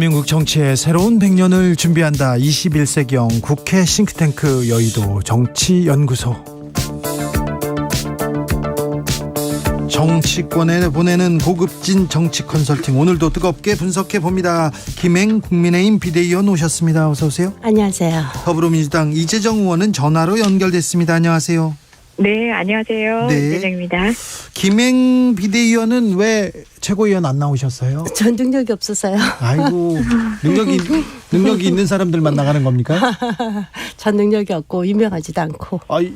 대한민국 정치의 새로운 100년을 준비한다. 21세기형 국회 싱크탱크 여의도 정치연구소. 정치권에 보내는 고급진 정치 컨설팅 오늘도 뜨겁게 분석해 봅니다. 김행 국민의힘 비대위원 오셨습니다. 어서 오세요. 안녕하세요. 더불어민주당 이재정 의원은 전화로 연결됐습니다. 안녕하세요. 네, 안녕하세요. 네. 이재정입니다. 김행 비대위원은 왜 최고위원 안 나오셨어요? 전 능력이 없어서요. 아이고 능력이 능력이 있는 사람들만 나가는 겁니까? 전 능력이 없고 유명하지도 않고. 아이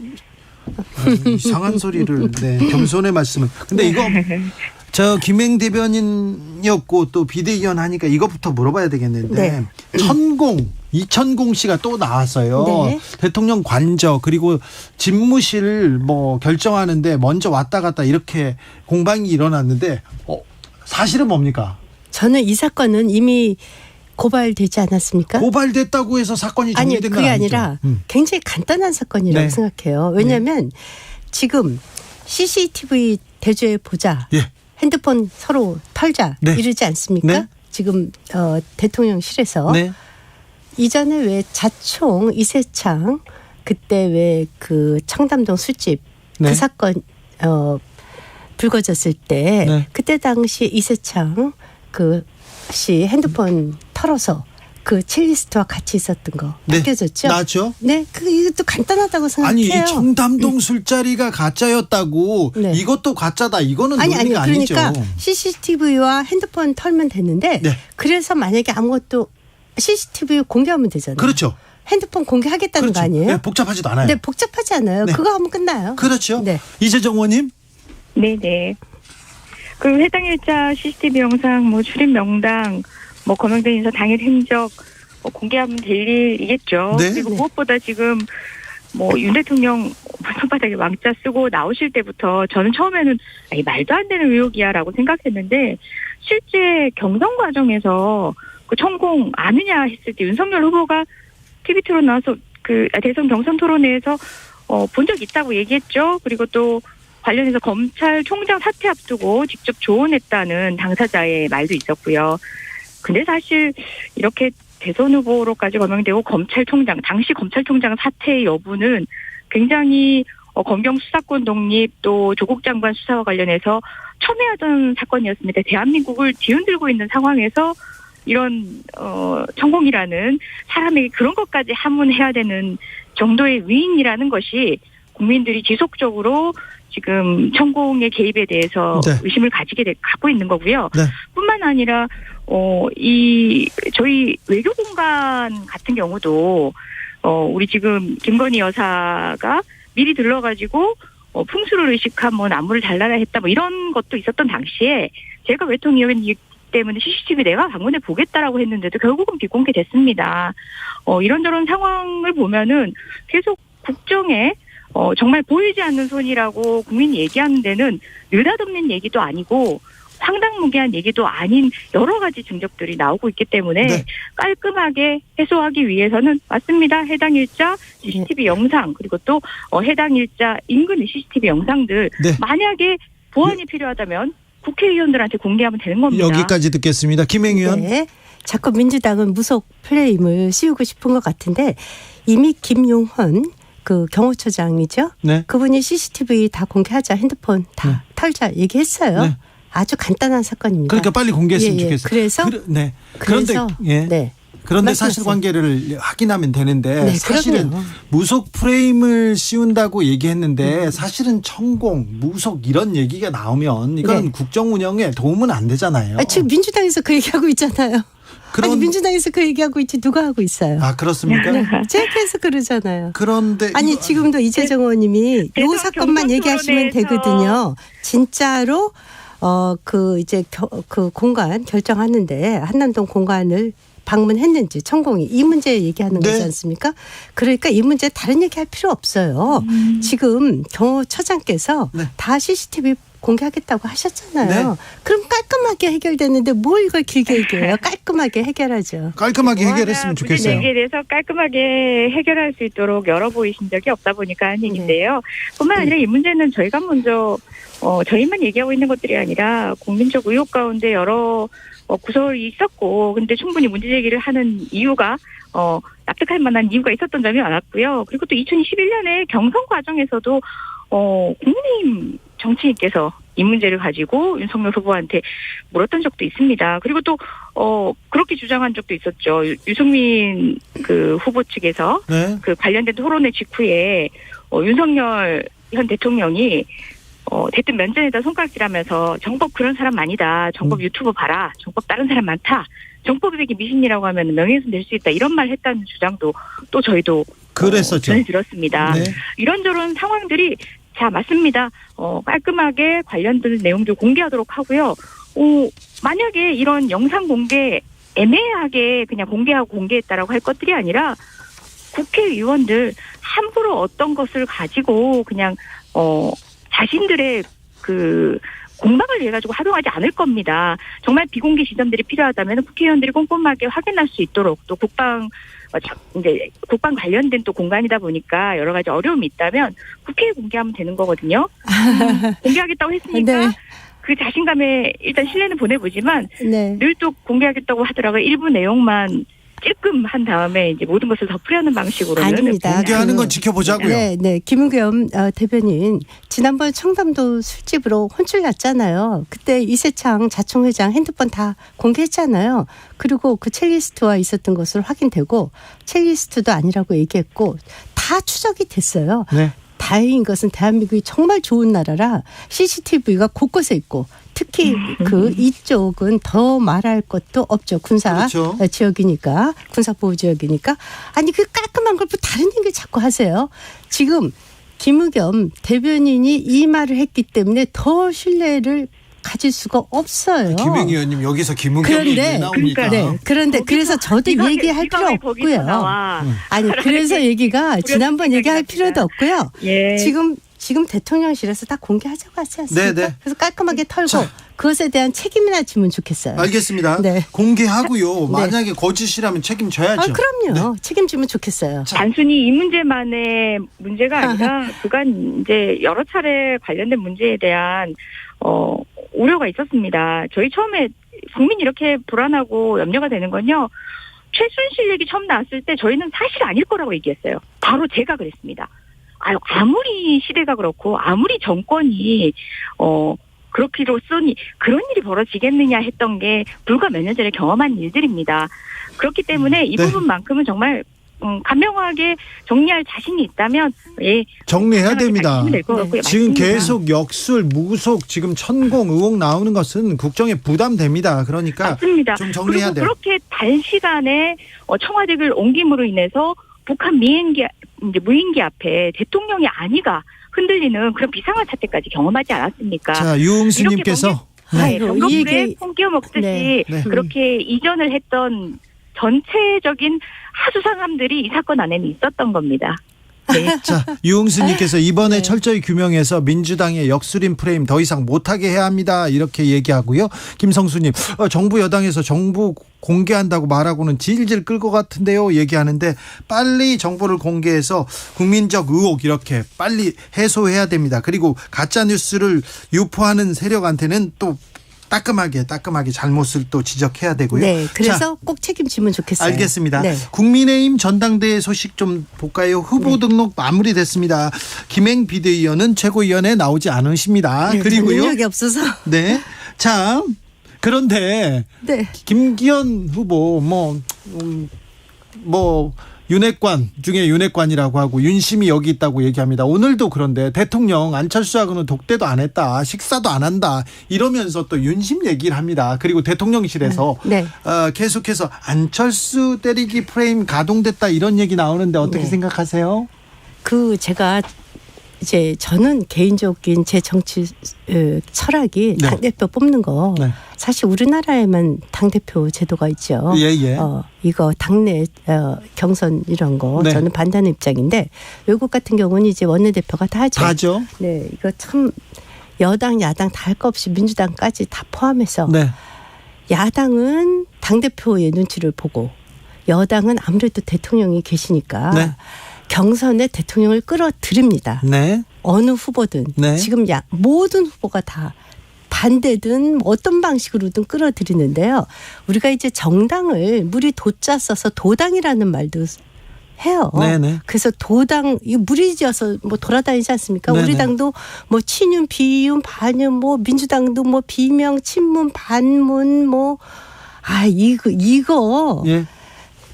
아유, 이상한 소리를 네, 겸손의 말씀을. 근데 이거 저 김행 대변인이었고 또 비대위원 하니까 이것부터 물어봐야 되겠는데 네. 천공 이천공 씨가 또 나왔어요. 네. 대통령 관저 그리고 집무실 뭐 결정하는데 먼저 왔다 갔다 이렇게 공방이 일어났는데 어, 사실은 뭡니까? 저는 이 사건은 이미 고발되지 않았습니까? 고발됐다고 해서 사건이 아니 정리된 건 그게? 아니라 음. 굉장히 간단한 사건이라고 네. 생각해요. 왜냐하면 지금 CCTV 대조해 보자. 예. 핸드폰 서로 털자 네. 이러지 않습니까? 네. 지금 어, 대통령실에서 네. 이전에 왜 자총 이세창 그때 왜 그 청담동 술집 네. 그 사건 어 불거졌을 때 네. 그때 당시 이세창 그 씨 핸드폰 털어서 그 첼리스트와 같이 있었던 거 네. 밝혀졌죠? 나죠? 네, 그 이것도 간단하다고 아니 생각해요. 이 청담동 술자리가 가짜였다고 네. 이것도 가짜다 이거는 아니 아니 그러니까 아니죠. CCTV와 핸드폰 털면 되는데 네. 그래서 만약에 아무것도 CCTV 공개하면 되잖아요. 그렇죠. 핸드폰 공개하겠다는 그렇죠. 거 아니에요? 네, 복잡하지도 않아요. 네, 복잡하지 않아요. 네. 그거 하면 끝나요. 그렇죠. 네. 이재정 의원님 네, 네. 그 해당 일자 CCTV 영상, 뭐 출입 명당, 뭐 거명된 인사 당일 행적 뭐 공개하면 될 일이겠죠. 네. 그리고 네. 무엇보다 지금 뭐 윤 대통령 손바닥에 왕자 쓰고 나오실 때부터 저는 처음에는 아이 말도 안 되는 의혹이야라고 생각했는데 실제 경선 과정에서 그 천공 아느냐 했을 때 윤석열 후보가 TV 토론 나와서 그 대선 경선 토론회에서 어, 본 적 있다고 얘기했죠. 그리고 또 관련해서 검찰총장 사퇴 앞두고 직접 조언했다는 당사자의 말도 있었고요. 근데 사실 이렇게 대선 후보로까지 거명되고 검찰총장 당시 검찰총장 사퇴 여부는 굉장히 어, 검경 수사권 독립 또 조국 장관 수사와 관련해서 첨예하던 사건이었습니다. 대한민국을 뒤흔들고 있는 상황에서 이런 어 천공이라는 사람에게 그런 것까지 하문해야 되는 정도의 위인이라는 것이 국민들이 지속적으로 지금 천공의 개입에 대해서 네. 의심을 가지게 돼, 갖고 있는 거고요. 네. 뿐만 아니라 어 이 저희 외교 공간 같은 경우도 어 우리 지금 김건희 여사가 미리 들러가지고 어 풍수를 의식한 뭐 나무를 잘라라 했다 뭐 이런 것도 있었던 당시에 제가 외통위원이기 때문에 CCTV 내가 방문해 보겠다라고 했는데도 결국은 비공개됐습니다. 어 이런저런 상황을 보면은 계속 국정에 어 정말 보이지 않는 손이라고 국민이 얘기하는 데는 느닷없는 얘기도 아니고 황당무계한 얘기도 아닌 여러 가지 증적들이 나오고 있기 때문에 네. 깔끔하게 해소하기 위해서는 맞습니다. 해당 일자 CCTV 영상 그리고 또 어, 해당 일자 인근 CCTV 영상들 네. 만약에 보완이 필요하다면 국회의원들한테 공개하면 되는 겁니다. 여기까지 듣겠습니다. 김행 의원. 네. 자꾸 민주당은 무속 플레임을 씌우고 싶은 것 같은데 이미 김용헌 그 경호처장이죠. 네. 그분이 CCTV 다 공개하자 핸드폰 다 털자 얘기했어요. 네. 아주 간단한 사건입니다. 그러니까 빨리 공개했으면 예, 예. 좋겠어요. 그래서 그러- 네. 그런데 그래서 예. 네. 그런데. 사실관계를 확인하면 되는데 네, 사실은 그럼요. 무속 프레임을 씌운다고 얘기했는데 사실은 천공, 무속 이런 얘기가 나오면 이건 네. 국정 운영에 도움은 안 되잖아요. 아, 지금 민주당에서 그 얘기하고 있잖아요. 그런 아니 민주당에서 그 얘기하고 있지 누가 하고 있어요? 아 그렇습니까? 네. 제께서 그러잖아요. 그런데 아니 지금도 이재정 의원님이 요 사건만 얘기하시면 되거든요. 진짜로 어 그 이제 겨, 그 공간 결정하는데 한남동 공간을 방문했는지 천공이 이 문제 얘기하는 네. 거지 않습니까? 그러니까 이 문제 다른 얘기할 필요 없어요. 지금 경호처장께서 네. 다 CCTV 공개하겠다고 하셨잖아요. 네. 그럼 깔끔하게 해결되는데 뭘 이걸 길게 얘기해요? 깔끔하게 해결하죠. 깔끔하게 해결했으면 뭐 좋겠어요. 문제 대해서 깔끔하게 해결할 수 있도록 열어 보이신 적이 없다 보니까 하는 얘기인데요. 뿐만 아니라 이 문제는 저희가 먼저 어, 저희만 얘기하고 있는 것들이 아니라 국민적 의혹 가운데 여러 어, 구설이 있었고 근데 충분히 문제 제기를 하는 이유가 어, 납득할 만한 이유가 있었던 점이 많았고요. 그리고 또 2011년에 경선 과정에서도 어, 국민의힘 정치인께서 이 문제를 가지고 윤석열 후보한테 물었던 적도 있습니다. 그리고 또 어, 그렇게 주장한 적도 있었죠. 유- 유승민 그 후보 측에서 네. 그 관련된 토론회 직후에 어, 윤석열 현 대통령이 어, 대뜸 면전에다 손가락질 하면서 정법 그런 사람 아니다. 정법 음. 유튜브 봐라. 정법 다른 사람 많다. 정법에게 미신이라고 하면 명예훼손 될 수 있다. 이런 말 했다는 주장도 또 저희도 어, 그랬었죠. 전해 들었습니다. 네. 이런저런 상황들이 자 맞습니다. 어, 깔끔하게 관련된 내용들 공개하도록 하고요. 어, 만약에 이런 영상 공개 애매하게 그냥 공개하고 공개했다라고 할 것들이 아니라 국회의원들 함부로 어떤 것을 가지고 그냥 어 자신들의 그 공방을 위해 가지고 활용하지 않을 겁니다. 정말 비공개 지점들이 필요하다면 국회의원들이 꼼꼼하게 확인할 수 있도록 또 국방 이제 국방 관련된 또 공간이다 보니까 여러 가지 어려움이 있다면 국회에 공개하면 되는 거거든요. 음, 공개하겠다고 했으니까 네. 그 자신감에 일단 신뢰는 보내보지만 네. 늘또 공개하겠다고 하더라고요. 일부 내용만 찔끔 한 다음에 이제 모든 것을 덮으려는 방식으로는 아닙니다. 공개하는 그- 건 지켜보자고요. 네, 네. 김은겸 어, 대변인 지난번 청담도 술집으로 혼쭐 났잖아요. 그때 이세창 자총 회장 핸드폰 다 공개했잖아요. 그리고 그 첼리스트와 있었던 것을 확인되고 첼리스트도 아니라고 얘기했고 다 추적이 됐어요. 네. 다행인 것은 대한민국이 정말 좋은 나라라 CCTV가 곳곳에 있고 특히 그 이쪽은 더 말할 것도 없죠. 군사 그렇죠. 지역이니까 군사 보호 지역이니까 아니 그 깔끔한 걸 뭐 다른 얘기 자꾸 하세요. 지금 김의겸 대변인이 이 말을 했기 때문에 더 신뢰를 가질 수가 없어요. 김행 의원님 여기서 김은경 그런데- 얘기 나옵니까? 네. 그런데 거기서 그래서 저도 왜- 얘기할 네가 필요 없고요. 음. 아니 그래서 얘기가 지난번 얘기할. 필요도 없고요. 예. 지금 지금 대통령실에서 다 공개하자고 하지 않습니까? 네, 네. 그래서 깔끔하게 털고 자. 그것에 대한 책임이나 지면 좋겠어요. 알겠습니다. 네. 공개하고요. 네. 만약에 거짓이라면 책임져야죠. 아, 그럼요. 네. 책임지면 좋겠어요. 자. 단순히 이 문제만의 문제가 아니라 그간 이제 여러 차례 관련된 문제에 대한 어 우려가 있었습니다. 저희 처음에 국민이 이렇게 불안하고 염려가 되는 건요. 최순실 얘기 처음 나왔을 때 저희는 사실 아닐 거라고 얘기했어요. 바로 제가 그랬습니다. 아유 아무리 시대가 그렇고 아무리 정권이 어 그렇기로써니 그런 일이 벌어지겠느냐 했던 게 불과 몇 년 전에 경험한 일들입니다. 그렇기 때문에 이 네. 부분만큼은 정말 음, 간명하게 정리할 자신이 있다면 예 정리해야 됩니다. 같고요. 지금 맞습니다. 계속 역술, 무속, 지금 천공 의혹 나오는 것은 국정에 부담됩니다. 그러니까 맞습니다. 좀 정리해야 돼요. 그렇게 단시간에 어, 청와대를 옮김으로 인해서 북한 미행기 이제 무인기 앞에 대통령의 안위가 흔들리는 그런 비상한 사태까지 경험하지 않았습니까? 자 유흥수님께서 네, 얘기- 콩 끼워 먹듯이 네. 네. 그렇게 이전을 했던 전체적인 하수상함들이 이 사건 안에는 있었던 겁니다. 네. 자 유흥수님께서 이번에 네. 철저히 규명해서 민주당의 역술인 프레임 더 이상 못하게 해야 합니다. 이렇게 얘기하고요. 김성수님 어, 정부 여당에서 정부 공개한다고 말하고는 질질 끌 것 같은데요. 얘기하는데 빨리 정보를 공개해서 국민적 의혹 이렇게 빨리 해소해야 됩니다. 그리고 가짜 뉴스를 유포하는 세력한테는 또 따끔하게 따끔하게 잘못을 또 지적해야 되고요. 네, 자, 그래서 꼭 책임지면 좋겠어요. 알겠습니다. 네. 국민의힘 전당대회 소식 좀 볼까요? 후보 등록 마무리됐습니다. 김행 비대위원은 최고위원에 나오지 않으십니다. 네, 그리고요. 능력이 없어서. 네. 자, 그런데 네. 김기현 후보 뭐, 음, 뭐, 윤핵관 중에 윤핵관이라고 하고 윤심이 여기 있다고 얘기합니다. 오늘도 그런데 대통령 안철수 하고는 독대도 안 했다. 식사도 안 한다. 이러면서 또 윤심 얘기를 합니다. 그리고 대통령실에서 네. 어, 계속해서 안철수 때리기 프레임 가동됐다 이런 얘기 나오는데 어떻게 네. 생각하세요? 그 제가 이제 저는 개인적인 제 정치 어, 철학이 네. 당 대표 뽑는 거 네. 사실 우리나라에만 당 대표 제도가 있죠. 예, 예. 어, 이거 당내 어, 경선 이런 거 네. 저는 반대하는 입장인데 외국 같은 경우는 이제 원내 대표가 다 하죠. 다죠. 네, 이거 참 여당 야당 다 할 거 없이 민주당까지 다 포함해서 네. 야당은 당 대표의 눈치를 보고 여당은 아무래도 대통령이 계시니까 네. 경선에 대통령을 끌어들입니다. 네. 어느 후보든 네. 지금 야 모든 후보가 다 반대든 뭐 어떤 방식으로든 끌어들이는데요. 우리가 이제 정당을 물이 도자 써서 도당이라는 말도 해요. 네네. 그래서 도당 이 무리지어서 뭐 돌아다니지 않습니까? 네네. 우리 당도 뭐 친윤, 비윤, 반윤, 뭐 민주당도 뭐 비명, 친문, 반문 뭐. 아, 이거, 이거, 예.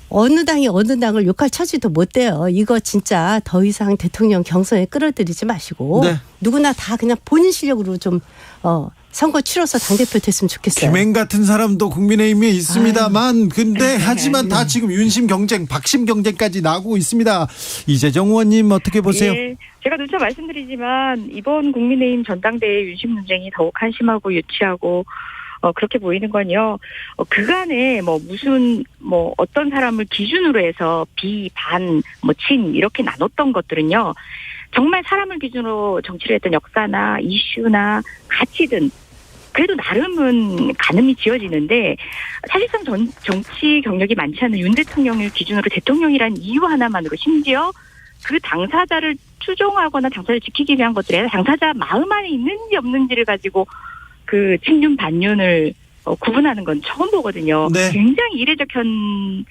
어느 당이 어느 당을 욕할 처지도 못 돼요. 이거 진짜 더 이상 대통령 경선에 끌어들이지 마시고. 네. 누구나 다 그냥 본인 실력으로 좀, 어, 선거 치러서 당대표 됐으면 좋겠어요. 김행 같은 사람도 국민의힘에 있습니다만 근데 하지만 다 지금 윤심 경쟁, 박심 경쟁까지 나오고 있습니다. 이재정 의원님 어떻게 보세요? 예, 제가 누차 말씀드리지만 이번 국민의힘 전당대회 윤심 논쟁이 더욱 한심하고 유치하고 어, 그렇게 보이는 건요. 어, 그간에 뭐 무슨 뭐 어떤 사람을 기준으로 해서 비, 반, 뭐 친 이렇게 나눴던 것들은요. 정말 사람을 기준으로 정치를 했던 역사나 이슈나 가치든 그래도 나름은 가늠이 지어지는데 사실상 전, 정치 경력이 많지 않은 윤 대통령을 기준으로 대통령이란 이유 하나만으로 심지어 그 당사자를 추종하거나 당사자를 지키기 위한 것들이 아니라 당사자 마음 안에 있는지 없는지를 가지고 그 친윤 반윤을 어, 구분하는 건 처음 보거든요. 네. 굉장히 이례적 현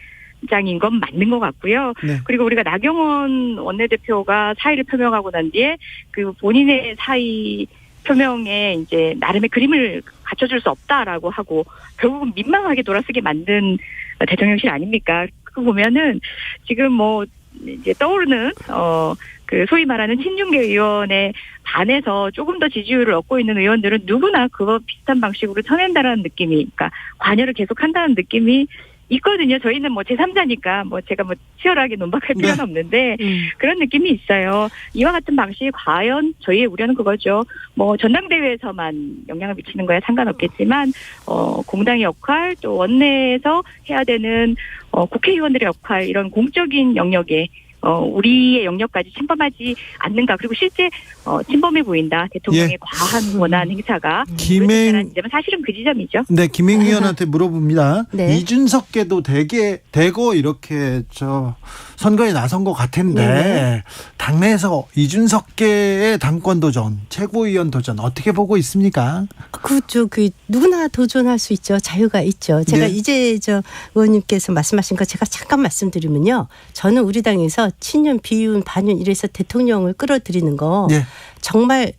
장인 건 맞는 것 같고요. 네. 그리고 우리가 나경원 원내대표가 사의를 표명하고 난 뒤에 그 본인의 사의 표명에 이제 나름의 그림을 갖춰줄 수 없다라고 하고 결국은 민망하게 돌아서게 만든 대통령실 아닙니까? 그거 보면은 지금 뭐 이제 떠오르는 어 그 소위 말하는 친윤계 의원에 반해서 조금 더 지지율을 얻고 있는 의원들은 누구나 그거 비슷한 방식으로 쳐낸다라는 느낌이, 그러니까 관여를 계속한다는 느낌이 있거든요. 저희는 뭐 제3자니까 뭐 제가 뭐 치열하게 논박할 네. 필요는 없는데 음. 그런 느낌이 있어요. 이와 같은 방식이 과연 저희의 우려는 그거죠. 뭐 전당대회에서만 영향을 미치는 거야 상관없겠지만 어 공당의 역할 또 원내에서 해야 되는 어 국회의원들의 역할 이런 공적인 영역에 어 우리의 영역까지 침범하지 않는가 그리고 실제 어 침범해 보인다 대통령의 예. 과한 권한 행사가 김행 지점은 사실은 그 지점이죠. 네, 김행 의원한테 물어봅니다. 네. 이준석께도 되게 대거 이렇게 저 선거에 나선 것 같은데 네네. 당내에서 이준석계의 당권 도전, 최고위원 도전 어떻게 보고 있습니까? 그죠. 그 누구나 도전할 수 있죠. 자유가 있죠. 제가 네. 이제 저 의원님께서 말씀하신 거 제가 잠깐 말씀드리면요. 저는 우리 당에서 친윤, 비윤, 반윤 이래서 대통령을 끌어들이는 거 예. 정말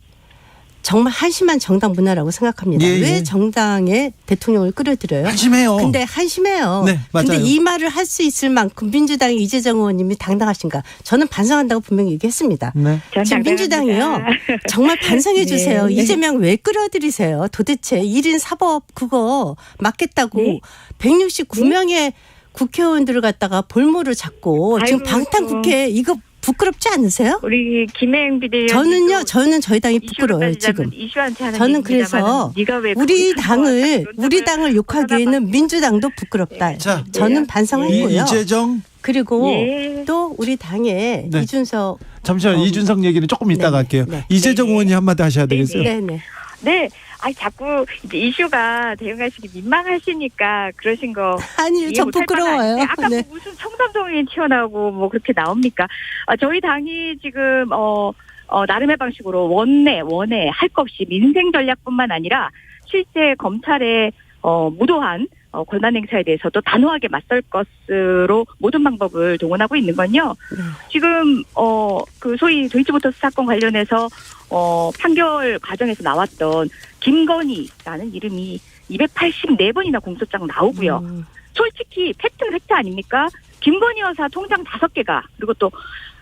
정말 한심한 정당 문화라고 생각합니다. 예, 왜 예. 정당에 대통령을 끌어들여요? 한심해요. 근데 한심해요. 네, 맞아요. 근데 이 말을 할 수 있을 만큼 민주당의 이재정 의원님이 당당하신가? 저는 반성한다고 분명히 얘기했습니다. 네. 전 지금 민주당이요. 정말 반성해 주세요. 네. 이재명 왜 끌어들이세요? 도대체 1인 사법 그거 막겠다고 네. 169명의 국회의원들을 갖다가 볼모를 잡고 지금 아이고, 방탄 국회 이거 부끄럽지 않으세요? 우리 김행 비대위원 저는요, 저는 저희 당이 부끄러워요, 지금. 이슈한테 하는 저는 그래서 우리 당을 그런 우리 당을 욕하기에는 민주당도 부끄럽다. 자, 저는 이, 반성했고요. 이재정 그리고 예. 또 우리 당의 네. 이준석 잠시만 어. 이준석 얘기는 조금 이따가 네, 할게요. 네. 이재정 네. 의원이 한마디 하셔야 되겠어요. 네네 네. 아니 자꾸 이제 이슈가 대응하시기 민망하시니까 그러신 거 아니요 저 부끄러워요. 아까 네. 뭐 무슨 청담동에 튀어나오고 뭐 그렇게 나옵니까? 아, 저희 당이 지금 어, 어 나름의 방식으로 원내 원내 할 것 없이 민생 전략뿐만 아니라 실제 검찰의 어 무도한 어, 권한 행사에 대해서도 단호하게 맞설 것으로 모든 방법을 동원하고 있는 건요. 네. 지금 지금 어 그 소위 도이치모터스 사건 관련해서 어 판결 과정에서 나왔던 김건희라는 이름이 284번이나 공소장 나오고요. 음. 솔직히 팩트는 팩트 아닙니까? 김건희 여사 통장 다섯 개가 그리고 또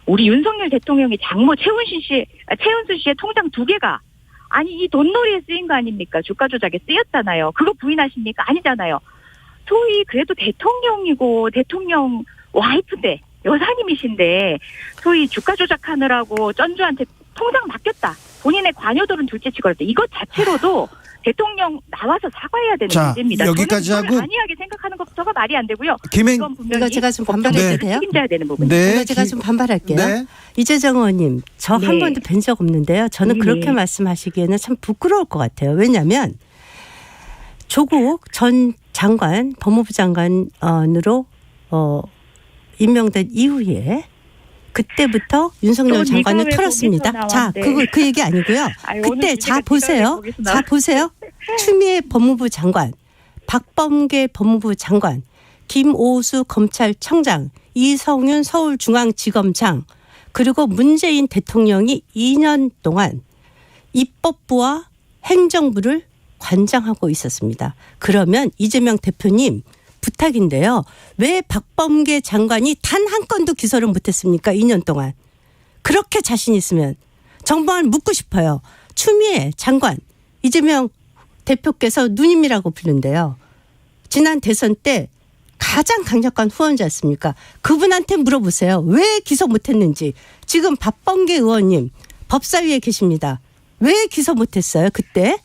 우리 윤석열 대통령의 장모 최은신 씨, 아, 최은수 씨의 통장 두 개가 아니 이 돈놀이에 쓰인 거 아닙니까? 주가 조작에 쓰였잖아요. 그거 부인하십니까? 아니잖아요. 소위 그래도 대통령이고 대통령 와이프인데 여사님이신데 소위 주가 조작하느라고 쩐주한테 통장 맡겼다. 본인의 관여도는 둘째치고도 이것 자체로도 대통령 나와서 사과해야 되는 자, 문제입니다. 여기까지 하고- 안이하게 생각하는 것부터가 말이 안 되고요. 김행 이건 분명히 이거 제가 좀 반발해도 돼요? 책임져야 되는 부분. 네. 제가, 제가 기- 좀 반발할게요. 네. 이재정 의원님, 저한 네. 번도 뵌 적 없는데요. 저는 네. 그렇게 말씀하시기에는 참 부끄러울 것 같아요. 왜냐하면 조국 전 장관, 법무부 장관으로 어, 임명된 이후에 그때부터 윤석열 또 장관을 털었습니다. 자? 그거 그 얘기 아니고요. 아니, 그때 자 보세요. 자? 보세요. 추미애 법무부 장관, 박범계 법무부 장관, 김오수 검찰청장, 이성윤 서울중앙지검장, 그리고 문재인 대통령이 2년 동안 입법부와 행정부를 관장하고 있었습니다. 그러면 이재명 대표님 부탁인데요. 왜 박범계 장관이 단 한 건도 기소를 못했습니까? 2년 동안. 그렇게 자신 있으면 정말 묻고 싶어요. 추미애 장관 이재명 대표께서 누님이라고 부르는데요. 지난 대선 때 가장 강력한 후원자였습니까? 그분한테 물어보세요. 왜 기소 못했는지. 지금 박범계 의원님 법사위에 계십니다. 왜 기소 못했어요 그때?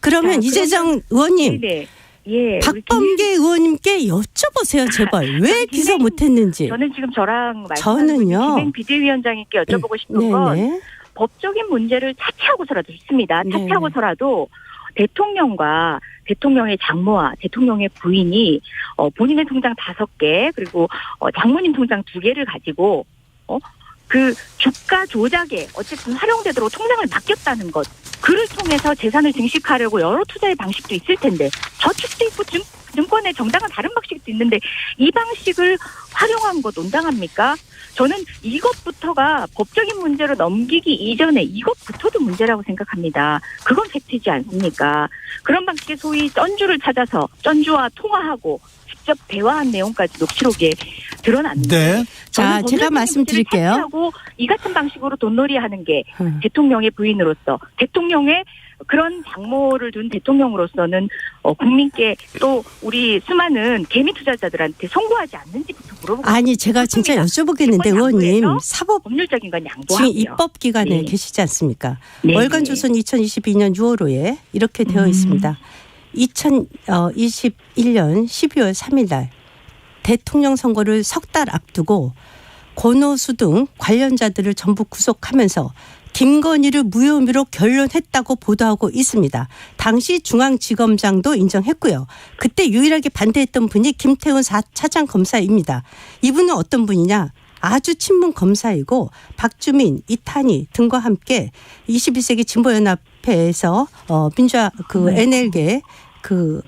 그러면 자, 이재정 의원님 네. 예. 박범계 의원님께 여쭤보세요 제발 왜 기소 못했는지. 저는 지금 저랑 저는요. 김행 비대위원장님께 여쭤보고 싶은 건 네네. 법적인 문제를 차치하고서라도 있습니다. 네. 차치하고서라도 대통령과 대통령의 장모와 대통령의 부인이 어, 본인의 통장 다섯 개 그리고 어, 장모님 통장 두 개를 가지고 어, 그 주가 조작에 어쨌든 활용되도록 통장을 맡겼다는 것 그를 통해서 재산을 증식하려고 여러 투자의 방식도 있을 텐데 저축도 있고 증, 증권의 정당한 다른 방식도 있는데 이 방식을 활용한 것 온당합니까? 저는 이것부터가 법적인 문제로 넘기기 이전에 이것부터도 문제라고 생각합니다. 그건 팩트지 않습니까? 그런 방식의 소위 쩐주를 찾아서 쩐주와 통화하고 직접 대화한 내용까지 녹취록에 드러났는데 네. 자, 제가 말씀드릴게요. 이 같은 방식으로 돈놀이하는 게 음. 대통령의 부인으로서 대통령의 그런 장모를 둔 대통령으로서는 어, 국민께 또 우리 수많은 개미 투자자들한테 송구하지 않는지부터 물어보고 아니 제가 진짜 여쭤보겠는데 의원님 사법 법률적인 건 지금 양보하고요. 입법 기간에 네. 계시지 않습니까? 네, 월간조선 2022년 6월호에 이렇게 되어 음. 있습니다. 2021년 12월 3일 날 대통령 선거를 석 달 앞두고 권오수 등 관련자들을 전부 구속하면서 김건희를 무혐의로 결론했다고 보도하고 있습니다. 당시 중앙지검장도 인정했고요. 그때 유일하게 반대했던 분이 김태훈 사 차장 검사입니다. 이분은 어떤 분이냐? 아주 친문 검사이고 박주민, 이탄희 등과 함께 21세기 진보연합 회에서 어 민주화 그 네. NL계 그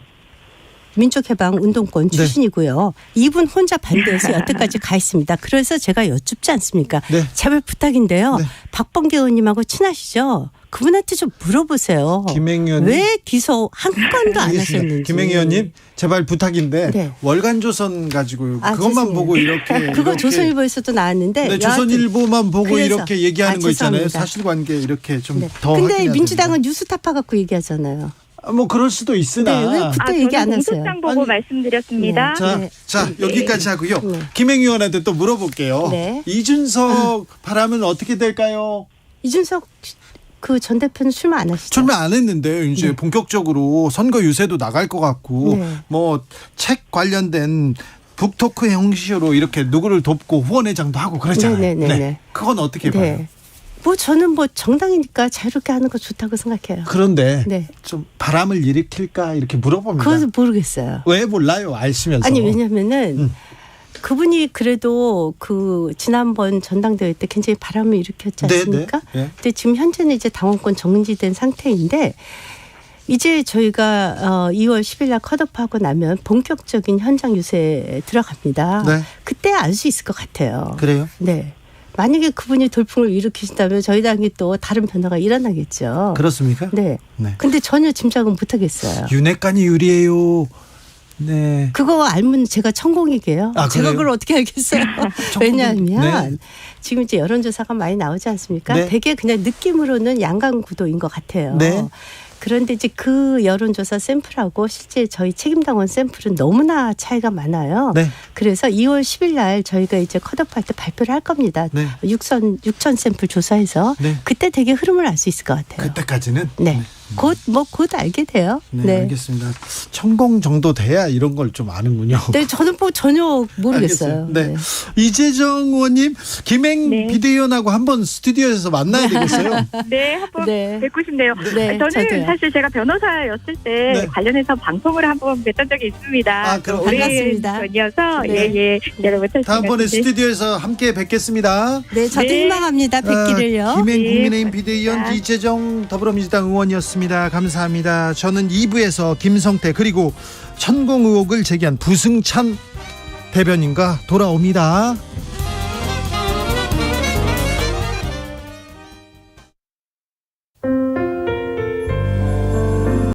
민족해방 운동권 네. 출신이고요. 이분 혼자 반대해서 여태까지 가 있습니다. 그래서 제가 여쭙지 않습니까? 네. 제발 부탁인데요. 네. 박범계 의원님하고 친하시죠? 그분한테 좀 물어보세요. 김행 의원님. 왜 기소 한 건도 안. 하셨는지. 김행 의원님 제발 부탁인데 네. 월간 조선 가지고 아, 그것만 죄송해요. 보고 이렇게 그거 이렇게 조선일보에서도 나왔는데. 네, 조선일보만 보고 그래서. 이렇게 얘기하는 아, 거 있잖아요. 사실관계 이렇게 좀 네. 더. 근데 민주당은 됩니다. 뉴스타파 갖고 얘기하잖아요. 아, 뭐 그럴 수도 있으나. 네, 왜 그- 그때 아, 얘기 안 하세요. 공소장 보고 아니, 말씀드렸습니다. 자, 네. 자 네. 여기까지 하고요. 네. 김행 의원한테 또 물어볼게요. 네. 이준석 바람은 어떻게 될까요? 이준석 그 전 대표는 출마 안 하시죠? 출마 안 했는데 이제 네. 본격적으로 선거 유세도 나갈 것 같고 네. 뭐책 관련된 북토크 형식으로 이렇게 누구를 돕고 후원회장도 하고 그러잖아요. 네, 네, 네, 네. 그건 어떻게 봐요? 네. 뭐 저는 뭐 정당이니까 자유롭게 하는 거 좋다고 생각해요. 그런데 네. 좀 바람을 일으킬까 이렇게 물어봅니다. 그건 모르겠어요. 왜 몰라요? 알시면서. 아니 왜냐면은 음. 그분이 그래도 그 지난번 전당대회 때 굉장히 바람을 일으켰지 네, 않습니까? 네, 네. 근데 지금 현재는 이제 당원권 정지된 상태인데 이제 저희가 어 2월 10일 날 컷업하고 나면 본격적인 현장 유세에 들어갑니다. 네. 그때 알 수 있을 것 같아요. 그래요? 네. 만약에 그분이 돌풍을 일으키신다면 저희 당이 또 다른 변화가 일어나겠죠. 그렇습니까? 네. 네. 근데 전혀 짐작은 못 하겠어요. 윤핵관이 유리해요. 네. 그거 알면 제가 천공이게요. 아, 제가? 그걸 어떻게 알겠어요? 왜냐하면 네. 지금 이제 여론조사가 많이 나오지 않습니까? 네. 되게 그냥 느낌으로는 양강 구도인 것 같아요. 네. 그런데 이제 그 여론조사 샘플하고 실제 저희 책임당원 샘플은 너무나 차이가 많아요. 네. 그래서 2월 10일 날 저희가 이제 컷업할 때 발표를 할 겁니다. 네. 6천 6천 샘플 조사해서 네. 그때 되게 흐름을 알 수 있을 것 같아요. 그때까지는 네. 곧 뭐 곧 알게 돼요. 네, 알겠습니다. 천공 정도 돼야 이런 걸 좀 아는군요. 네, 저는 뭐 전혀 모르겠어요. 알겠어요. 네. 이재정 의원님, 김행 네. 비대위원하고 한번 스튜디오에서 만나야 되겠어요. 네, 한번 네. 뵙고 싶네요. 네, 저는 저도요. 사실 제가 변호사였을 때 네. 관련해서 방송을 한번 뵀던 적이 있습니다. 아, 그럼 반갑습니다. 전이어서 네. 예예 제가 못할 다음번에. 스튜디오에서 함께 뵙겠습니다. 네, 저도 네. 희망합니다. 뵙기를요. 아, 김행 네, 국민의힘 비대위원. 이재정 더불어민주당 의원이었습니다. 알겠습니다. 감사합니다. 저는 2부에서 김성태 그리고 천공 의혹을 제기한 부승찬 대변인과 돌아옵니다.